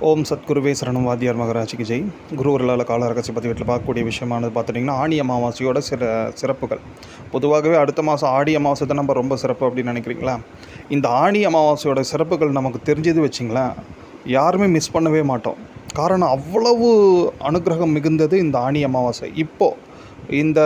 ஓம் சத்குருவே சரணம் வாத்தியார் மகராஜிக்கு ஜெய். குருவர்களால் காலரகசி பதிவேட்டில் பார்க்கக்கூடிய விஷயமானது பார்த்துட்டிங்கன்னா ஆணி அமாவாசையோட சிற சிறப்புகள். பொதுவாகவே அடுத்த மாதம் ஆடி அமாவாசை தான் நம்ம ரொம்ப சிறப்பு அப்படின்னு நினைக்கிறீங்களா? இந்த ஆணி அமாவாசையோட சிறப்புகள் நமக்கு தெரிஞ்சது வச்சிங்களேன் யாருமே மிஸ் பண்ணவே மாட்டோம். காரணம் அவ்வளவு அனுகிரகம் மிகுந்தது இந்த ஆணி அமாவாசை. இப்போது இந்த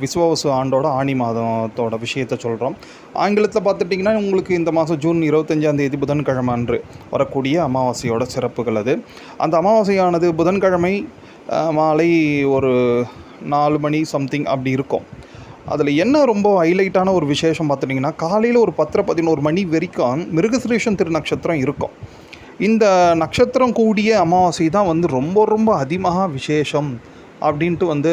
விஸ்வவசு ஆண்டோட ஆணி மாதத்தோட விஷயத்தை சொல்கிறோம் ஆங்கிலத்தில் பார்த்துட்டிங்கன்னா உங்களுக்கு இந்த மாதம் ஜூன் இருபத்தஞ்சாம் தேதி புதன்கிழமை அன்று வரக்கூடிய அமாவாசையோட சிறப்புகள் அது. அந்த அமாவாசையானது புதன்கிழமை மாலை ஒரு நாலு மணி சம்திங் அப்படி இருக்கும். அதில் என்ன ரொம்ப ஹைலைட்டான ஒரு விசேஷம் பார்த்துட்டிங்கன்னா காலையில் ஒரு பத்தரை பதினோரு மணி வரைக்கும் மிருகசுரேஷன் திருநட்சத்திரம் இருக்கும். இந்த நட்சத்திரம் கூடிய அமாவாசை தான் வந்து ரொம்ப ரொம்ப அதிமாக விசேஷம். அப்படின்ட்டு வந்து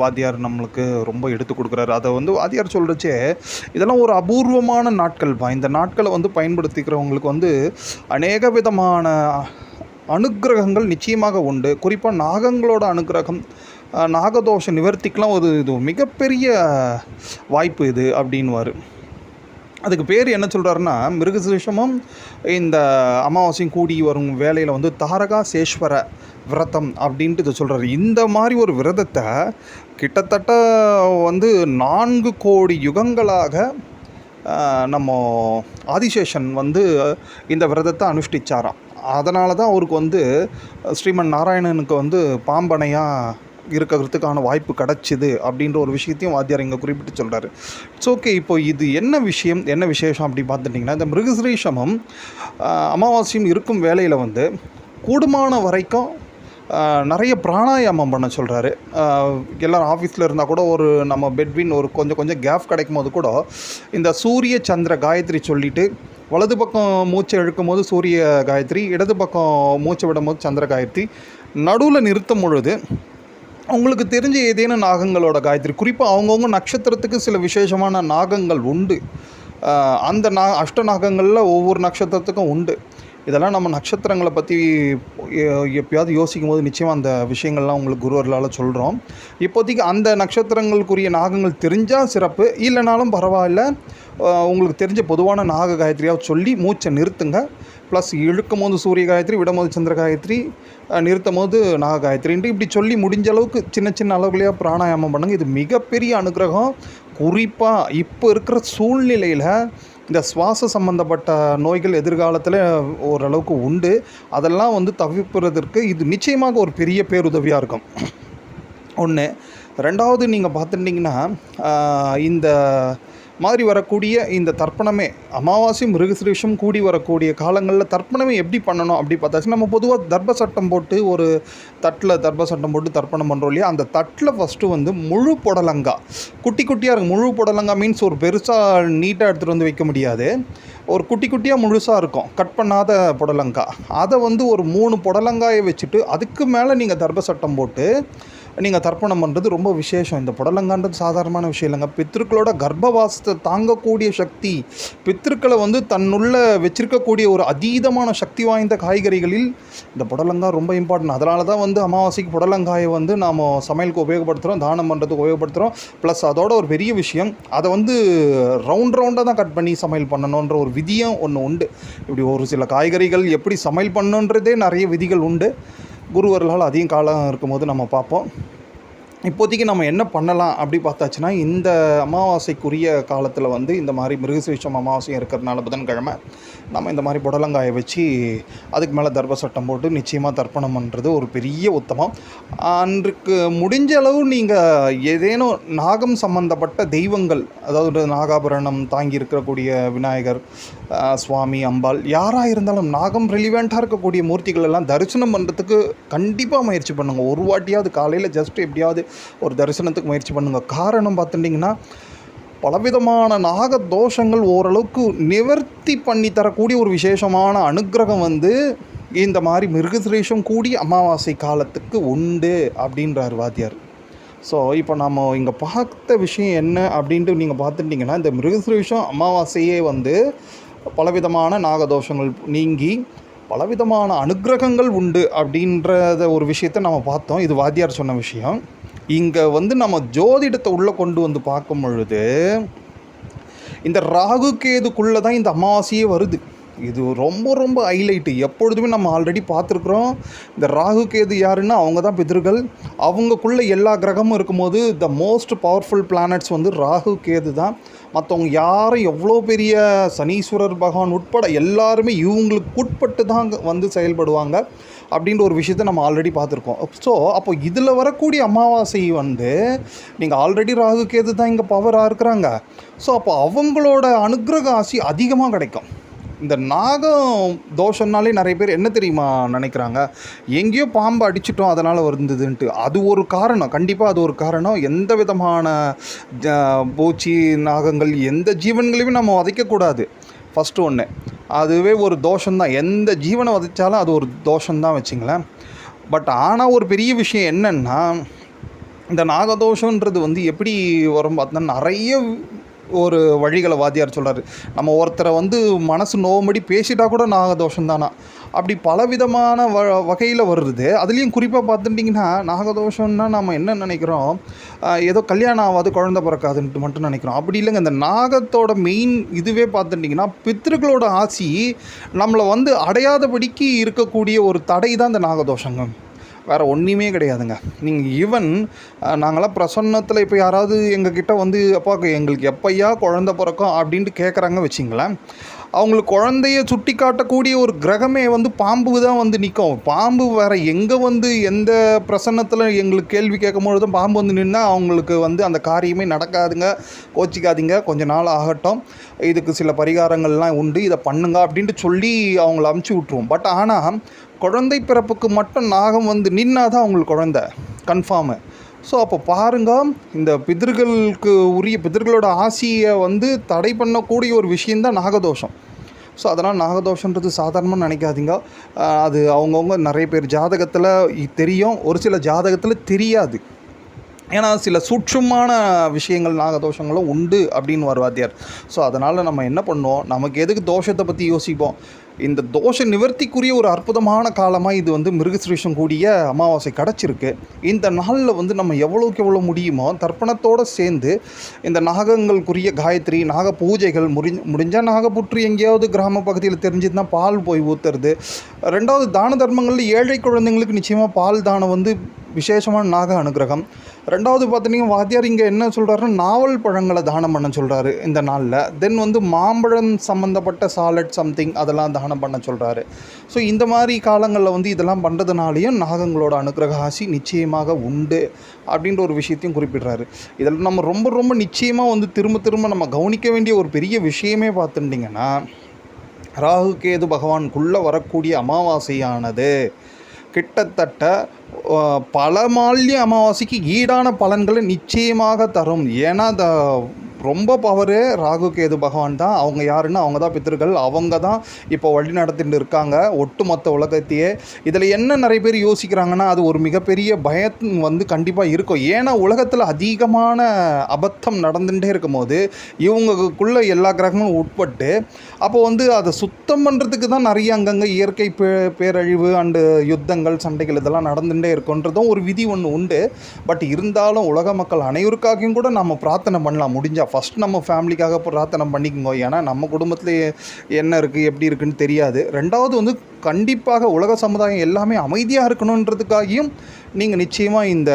வாத்தியார் நம்மளுக்கு ரொம்ப எடுத்து கொடுக்குறாரு. அதை வந்து வாத்தியார் சொல்கிறச்சே இதெல்லாம் ஒரு அபூர்வமான நாட்கள்ப்பா இந்த நாட்களை வந்து பயன்படுத்திக்கிறவங்களுக்கு வந்து அநேக விதமான அனுக்கிரகங்கள் நிச்சயமாக உண்டு. குறிப்பாக நாகங்களோட அனுக்கிரகம் நாகதோஷ நிவர்த்திக்கெலாம் ஒரு இது மிகப்பெரிய வாய்ப்பு இது அப்படின்வார் அதுக்கு பேர் என்ன சொல்கிறாருன்னா மிருகசேஷமும் இந்த அமாவாசையும் கூடி வரும் வேலையில் வந்து தாரகா சேஸ்வர விரதம் அப்படின்ட்டு இதை சொல்கிறாரு இந்த மாதிரி ஒரு விரதத்தை கிட்டத்தட்ட வந்து நான்கு கோடி யுகங்களாக நம்ம ஆதிசேஷன் வந்து இந்த விரதத்தை அனுஷ்டிச்சாராம். அதனால தான் அவருக்கு வந்து ஸ்ரீமன் நாராயணனுக்கு வந்து பாம்பனையாக இருக்கிறதுக்கான வாய்ப்பு கிடச்சிது அப்படின்ற ஒரு விஷயத்தையும் வாத்தியார் இங்கே குறிப்பிட்டு சொல்கிறார் இட்ஸ் ஓகே இப்போ இது என்ன விஷயம் என்ன விசேஷம் அப்படி பார்த்துட்டிங்கன்னா இந்த மிருகசிரீஷமும் அமாவாசையும் இருக்கும் வேலையில் வந்து கூடுமான வரைக்கும் நிறைய பிராணாயாமம் பண்ண சொல்கிறாரு எல்லோரும் ஆஃபீஸில் இருந்தால் கூட ஒரு நம்ம பெட்வின் ஒரு கொஞ்சம் கொஞ்சம் கேப் கிடைக்கும் போது கூட இந்த சூரிய சந்திர காயத்ரி சொல்லிட்டு வலது பக்கம் மூச்சை இழுக்கும் போது சூரிய காயத்ரி இடது பக்கம் மூச்சை விடும்போது சந்திர காயத்ரி நடுவில் நிறுத்தும் பொழுது உங்களுக்கு தெரிஞ்ச ஏதேனும் நாகங்களோட காயத்ரி குறிப்பாக அவங்கவுங்க நட்சத்திரத்துக்கு சில விசேஷமான நாகங்கள் உண்டு. அந்த நா அஷ்ட நாகங்களில் ஒவ்வொரு நட்சத்திரத்துக்கும் உண்டு. இதெல்லாம் நம்ம நட்சத்திரங்களை பற்றி எப்பயாவது யோசிக்கும் போது நிச்சயமாக அந்த விஷயங்கள்லாம் உங்களுக்கு குருவர்களால் சொல்கிறோம் இப்போதைக்கு அந்த நட்சத்திரங்களுக்குரிய நாகங்கள் தெரிஞ்சால் சிறப்பு. இல்லைனாலும் பரவாயில்ல. உங்களுக்கு தெரிஞ்ச பொதுவான நாக காயத்ரியாக சொல்லி மூச்சை நிறுத்துங்க. ப்ளஸ் இழுக்கும் போது சூரிய காயத்ரி விடும்போது சந்திர காயத்ரி நிறுத்தும் போது நாக காயத்ரின்ட்டு இப்படி சொல்லி முடிஞ்ச அளவுக்கு சின்ன சின்ன அளவுலையாக பிராணாயாமம் பண்ணுங்கள் இது மிகப்பெரிய அனுகிரகம். குறிப்பாக இப்போ இருக்கிற சூழ்நிலையில் இந்த சுவாச சம்பந்தப்பட்ட நோய்கள் எதிர்காலத்தில் ஓரளவுக்கு உண்டு. அதெல்லாம் வந்து தவிர்ப்பதற்கு இது நிச்சயமாக ஒரு பெரிய பேருதவியாக இருக்கும். ஒன்று ரெண்டாவது நீங்கள் பார்த்துட்டிங்கன்னா இந்த மாதிரி வரக்கூடிய இந்த தர்ப்பணமே அமாவாசை மிருகசிரேஷம் கூடி வரக்கூடிய காலங்களில் தர்ப்பணமே எப்படி பண்ணணும் அப்படி பார்த்தாச்சு நம்ம பொதுவாக தர்ப்ப சட்டம் போட்டு ஒரு தட்டில் தர்ப்ப சட்டம் போட்டு தர்ப்பணம் பண்ணுறோம் இல்லையா? அந்த தட்டில் ஃபஸ்ட்டு வந்து முழு புடலங்கா. குட்டி குட்டியாக இருக்கும். முழு புடலங்கா மீன்ஸ் ஒரு பெருசாக நீட்டாக எடுத்துகிட்டு வந்து வைக்க முடியாது. ஒரு குட்டி குட்டியாக முழுசாக இருக்கும். கட் பண்ணாத புடலங்கா. அதை வந்து ஒரு மூணு புடலங்காயை வச்சுட்டு அதுக்கு மேலே நீங்கள் தர்ப்ப சட்டம் போட்டு நீங்கள் தர்ப்பணம் பண்ணுறது ரொம்ப விசேஷம். இந்த புடலங்கான்றது சாதாரணமான விஷயம் இல்லைங்க. பித்திருக்களோட கர்ப்பவாசத்தை தாங்கக்கூடிய சக்தி பித்திருக்களை வந்து தன்னுள்ள வச்சிருக்கக்கூடிய ஒரு அதீதமான சக்தி வாய்ந்த காய்கறிகளில் இந்த புடலங்காய் ரொம்ப இம்பார்ட்டன்ட் அதனால தான் வந்து அமாவாசைக்கு புடலங்காயை வந்து நாம் சமையலுக்கு உபயோகப்படுத்துகிறோம் தானம் பண்ணுறதுக்கு உபயோகப்படுத்துகிறோம் ப்ளஸ் அதோட ஒரு பெரிய விஷயம் அதை வந்து ரவுண்ட் ரவுண்டாக தான் கட் பண்ணி சமையல் பண்ணணுன்ற ஒரு விதியும் ஒன்று உண்டு. இப்படி ஒரு சில காய்கறிகள் எப்படி சமையல் பண்ணணுன்றதே நிறைய விதிகள் உண்டு. குருவர்களால் அதிகம் காலம் இருக்கும்போது நம்ம பார்ப்போம். இப்போதைக்கு நம்ம என்ன பண்ணலாம் அப்படி பார்த்தாச்சுன்னா இந்த அமாவாசைக்குரிய காலத்தில் வந்து இந்த மாதிரி மிருகசீஷம் அமாவாசையும் இருக்கிறதுனால புதன்கிழமை நம்ம இந்த மாதிரி புடலங்காயை வச்சு அதுக்கு மேலே தர்ப சட்டம் போட்டு நிச்சயமாக தர்ப்பணம் பண்ணுறது ஒரு பெரிய உத்தமம். அன்றைக்கு முடிஞ்ச அளவு நீங்கள் ஏதேனும் நாகம் சம்பந்தப்பட்ட தெய்வங்கள் அதாவது நாகாபரணம் தாங்கி இருக்கக்கூடிய விநாயகர் சுவாமி அம்பாள் யாராக இருந்தாலும் நாகம் ரிலிவெண்ட்டாக இருக்கக்கூடிய மூர்த்திகள் எல்லாம் தரிசனம் பண்ணுறதுக்கு கண்டிப்பாக முயற்சி பண்ணுங்கள் ஒரு வாட்டியாவது காலையில் ஜஸ்ட் எப்படியாவது ஒரு தரிசனத்துக்கு முயற்சி பண்ணுங்கள் காரணம் பார்த்துட்டிங்கன்னா பலவிதமான நாக தோஷங்கள் ஓரளவுக்கு நிவர்த்தி பண்ணி தரக்கூடிய ஒரு விசேஷமான அனுக்கிரகம் வந்து இந்த மாதிரி மிருகசுரேஷம் கூடி அமாவாசை காலத்துக்கு உண்டு அப்படின்றார் வாத்தியார். ஸோ இப்போ நம்ம இங்கே பார்த்த விஷயம் என்ன அப்படின்ட்டு நீங்கள் பார்த்துட்டிங்கன்னா இந்த மிருகசுரேஷம் அமாவாசையே வந்து பலவிதமான நாகதோஷங்கள் நீங்கி பலவிதமான அனுக்கிரகங்கள் உண்டு அப்படின்றத ஒரு விஷயத்தை நம்ம பார்த்தோம். இது வாத்தியார் சொன்ன விஷயம். இங்கே வந்து நம்ம ஜோதிடத்தை உள்ளே கொண்டு வந்து பார்க்கும் பொழுது இந்த ராகு கேதுக்குள்ளே தான் இந்த அமாவாசையே வருது. இது ரொம்ப ரொம்ப ஹைலைட்டு எப்பொழுதுமே நம்ம ஆல்ரெடி பார்த்துருக்குறோம். இந்த ராகு கேது யாருன்னா அவங்க தான் பிதர்கள். அவங்கக்குள்ளே எல்லா கிரகமும் இருக்கும்போது த மோஸ்ட் பவர்ஃபுல் பிளானட்ஸ் வந்து ராகு கேது தான். மற்றவங்க யாரும் எவ்வளோ பெரிய சனீஸ்வரர் பகவான் உட்பட எல்லாருமே இவங்களுக்கு உட்பட்டு தான் வந்து செயல்படுவாங்க. அப்படின்ற ஒரு விஷயத்த நம்ம ஆல்ரெடி பார்த்துருக்கோம். ஸோ அப்போ இதில் வரக்கூடிய அமாவாசை வந்து நீங்கள் ஆல்ரெடி ராகு கேது தான் இங்கே பவராக இருக்கிறாங்க. ஸோ அப்போ அவங்களோட அனுக்கிரக ஆசி அதிகமாக கிடைக்கும். இந்த நாகம் தோஷம்னாலே நிறைய பேர் என்ன தெரியுமா நினைக்கிறாங்க? எங்கேயோ பாம்பு அடிச்சிட்டோம் அதனால் வருந்ததுன்ட்டு. அது ஒரு காரணம். கண்டிப்பாக அது ஒரு காரணம். எந்த விதமான ஜ- பூச்சி நாகங்கள் எந்த ஜீவன்களையுமே நம்ம வதைக்கக்கூடாது. ஃபஸ்ட்டு ஒன்று அதுவே ஒரு தோஷம்தான். எந்த ஜீவனை வதைச்சாலும் அது ஒரு தோஷம்தான் வச்சுங்களேன். பட் ஆனால் ஒரு பெரிய விஷயம் என்னென்னா இந்த நாகதோஷன்றது வந்து எப்படி வரும் பார்த்தோன்னா நிறைய ஒரு வழிகளை வாத்தியார் சொல்கிறார் நம்ம ஒருத்தரை வந்து மனசு நோம்படி பேசிட்டா கூட நாகதோஷம் தானா அப்படி பலவிதமான வ வகையில் வருது. அதுலேயும் குறிப்பாக பார்த்துட்டிங்கன்னா நாகதோஷம்னா நம்ம என்ன நினைக்கிறோம்? ஏதோ கல்யாணம் ஆகாது குழந்தை பிறக்காதுன்ட்டு மட்டும் நினைக்கிறோம். அப்படி இல்லைங்க இந்த நாகத்தோட மெயின் இதுவே பார்த்துட்டிங்கன்னா பித்திருக்களோட ஆசி நம்மளை வந்து அடையாதபடிக்கு இருக்கக்கூடிய ஒரு தடை தான் இந்த நாகதோஷங்க வேறு ஒன்றுமே கிடையாதுங்க. நீங்கள் ஈவன் நாங்களாம் பிரசன்னத்தில் இப்போ யாராவது எங்ககிட்ட வந்து அப்பா எங்களுக்கு எப்பையா குழந்த பிறக்கும்? அப்படின்ட்டு கேட்குறாங்க வச்சிங்களேன். அவங்களுக்கு குழந்தைய சுட்டி காட்டக்கூடிய ஒரு கிரகமே வந்து பாம்பு தான் வந்து நிற்கும் பாம்பு வேறு எங்கே வந்து எந்த பிரசன்னத்தில் எங்களுக்கு கேள்வி கேட்கும் பொழுதும் பாம்பு வந்து நின்னால் அவங்களுக்கு வந்து அந்த காரியமே நடக்காதுங்க. கோச்சிக்காதீங்க. கொஞ்ச நாள் ஆகட்டும். இதுக்கு சில பரிகாரங்கள்லாம் உண்டு. இதை பண்ணுங்க அப்படின்ட்டு சொல்லி அவங்கள அமுச்சு விட்ருவோம் பட் ஆனால் குழந்தை பிறப்புக்கு மட்டும் நாகம் வந்து நின்னா தான் அவங்களுக்கு குழந்த. கன்ஃபார்மு ஸோ அப்போ பாருங்க. இந்த பிதர்களுக்கு உரிய பிதர்களோட ஆசியை வந்து தடை பண்ணக்கூடிய ஒரு விஷயந்தான் நாகதோஷம். ஸோ அதனால் நாகதோஷன்றது சாதாரணமாக நினைக்காதீங்க. அது அவங்கவுங்க நிறைய பேர் ஜாதகத்தில் தெரியும். ஒரு சில ஜாதகத்தில் தெரியாது. ஏன்னா சில சூட்சமான விஷயங்கள் நாகதோஷங்களும் உண்டு அப்படின்னு வருவாத்தியார் ஸோ அதனால் நம்ம என்ன பண்ணுவோம்? நமக்கு எதுக்கு தோஷத்தை பற்றி யோசிப்போம்? இந்த தோஷ நிவர்த்திக்குரிய ஒரு அற்புதமான காலமாக இது வந்து மிருகசிரீஷம் கூடிய அமாவாசை கிடச்சிருக்கு. இந்த நாளில் வந்து நம்ம எவ்வளோக்கு எவ்வளோ முடியுமோ தர்ப்பணத்தோடு சேர்ந்து இந்த நாகங்களுக்குரிய காயத்ரி நாக பூஜைகள் முடி முடிஞ்சால் நாகப்புற்று எங்கேயாவது கிராம பகுதியில் தெரிஞ்சதுன்னா பால் போய் ஊற்றுறது ரெண்டாவது தான தர்மங்களில் ஏழை குழந்தைங்களுக்கு நிச்சயமாக பால் தானம் வந்து விசேஷமான நாக அனுகிரகம். ரெண்டாவது பார்த்தீங்கன்னா வாத்தியார் இங்கே என்ன சொல்கிறாருன்னா நாவல் பழங்களை தானம் பண்ண சொல்கிறாரு இந்த நாளில். தென் வந்து மாம்பழம் சம்மந்தப்பட்ட சாலட் சம்திங் அதெல்லாம் தானம் பண்ண சொல்கிறாரு ஸோ இந்த மாதிரி காலங்களில் வந்து இதெல்லாம் பண்ணுறதுனாலையும் நாகங்களோட அனுகிரக ஆசி நிச்சயமாக உண்டு அப்படின்ற ஒரு விஷயத்தையும் குறிப்பிடுறாரு. இதில் நம்ம ரொம்ப ரொம்ப நிச்சயமாக வந்து திரும்ப திரும்ப நம்ம கவனிக்க வேண்டிய ஒரு பெரிய விஷயமே பார்த்துட்டிங்கன்னா ராகு கேது பகவானுக்குள்ளே வரக்கூடிய அமாவாசையானது கிட்டத்தட்ட பல மால்ய அமாவாசைக்கு ஈடான பலன்களை நிச்சயமாக தரும். ஏன்னா த ரொம்ப பவரு ராகு கேது பகவான் தான். அவங்க யாருன்னா அவங்க தான் பித்தர்கள் அவங்க தான் இப்போ வழி நடத்திட்டு இருக்காங்க. ஒட்டுமொத்த உலகத்தையே. இதில் என்ன நிறைய பேர் யோசிக்கிறாங்கன்னா அது ஒரு மிகப்பெரிய பயம் வந்து கண்டிப்பாக இருக்கும். ஏன்னா உலகத்தில் அதிகமான அபத்தம் நடந்துகிட்டே இருக்கும்போது இவங்களுக்குள்ள எல்லா கிரகங்களும் உட்பட்டு அப்போ வந்து அதை சுத்தம் பண்ணுறதுக்கு தான் நிறைய அங்கங்கே இயற்கை பே பேரழிவு அண்டு யுத்தங்கள் சண்டைகள் இதெல்லாம் நடந்துகிட்டே இருக்குன்றதும் ஒரு விதி ஒன்று உண்டு. பட் இருந்தாலும் உலக மக்கள் அனைவருக்காகவும் கூட நம்ம பிரார்த்தனை பண்ணலாம். முடிஞ்சால் ஃபஸ்ட் நம்ம ஃபேமிலிக்காக பிரார்த்தனை பண்ணிக்கோங்க. ஏன்னா நம்ம குடும்பத்தில் என்ன இருக்குது எப்படி இருக்குன்னு தெரியாது. ரெண்டாவது வந்து கண்டிப்பாக உலக சமுதாயம் எல்லாமே அமைதியாக இருக்கணுன்றதுக்காகியும் நீங்கள் நிச்சயமாக இந்த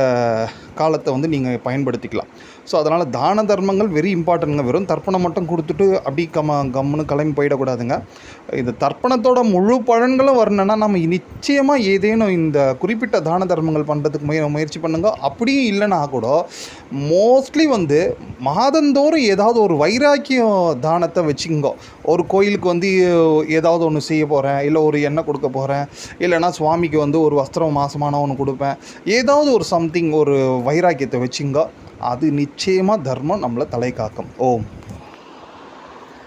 காலத்தை வந்து நீங்கள் பயன்படுத்திக்கலாம். ஸோ அதனால் தான தர்மங்கள் வெரி இம்பார்ட்டன்ங்க வெறும் தர்ப்பணம் மட்டும் கொடுத்துட்டு அப்படி கம கம்முன்னு கிளம்பி போயிடக்கூடாதுங்க. இந்த தர்ப்பணத்தோட முழு பலன்களும் வரணும்னா நம்ம நிச்சயமாக ஏதேனும் இந்த குறிப்பிட்ட தான தர்மங்கள் பண்ணுறதுக்கு முய முயற்சி பண்ணுங்க. அப்படியும் இல்லைன்னா கூட மோஸ்ட்லி வந்து மாதந்தோறும் ஏதாவது ஒரு வைராக்கியம் தானத்தை வச்சுக்கோங்க. ஒரு கோயிலுக்கு வந்து ஏதாவது ஒன்று செய்ய போகிறேன் இல்லை ஒரு எண்ணெய் கொடுக்க போகிறேன் இல்லைன்னா சுவாமிக்கு வந்து ஒரு வஸ்திரம் மாசமான ஒன்று கொடுப்பேன். ஏதாவது ஒரு சம்திங் ஒரு வைராக்கியத்தை வச்சுங்க அது நிச்சயமாக தர்மம் நம்மளை தலை காக்கும் ஓம்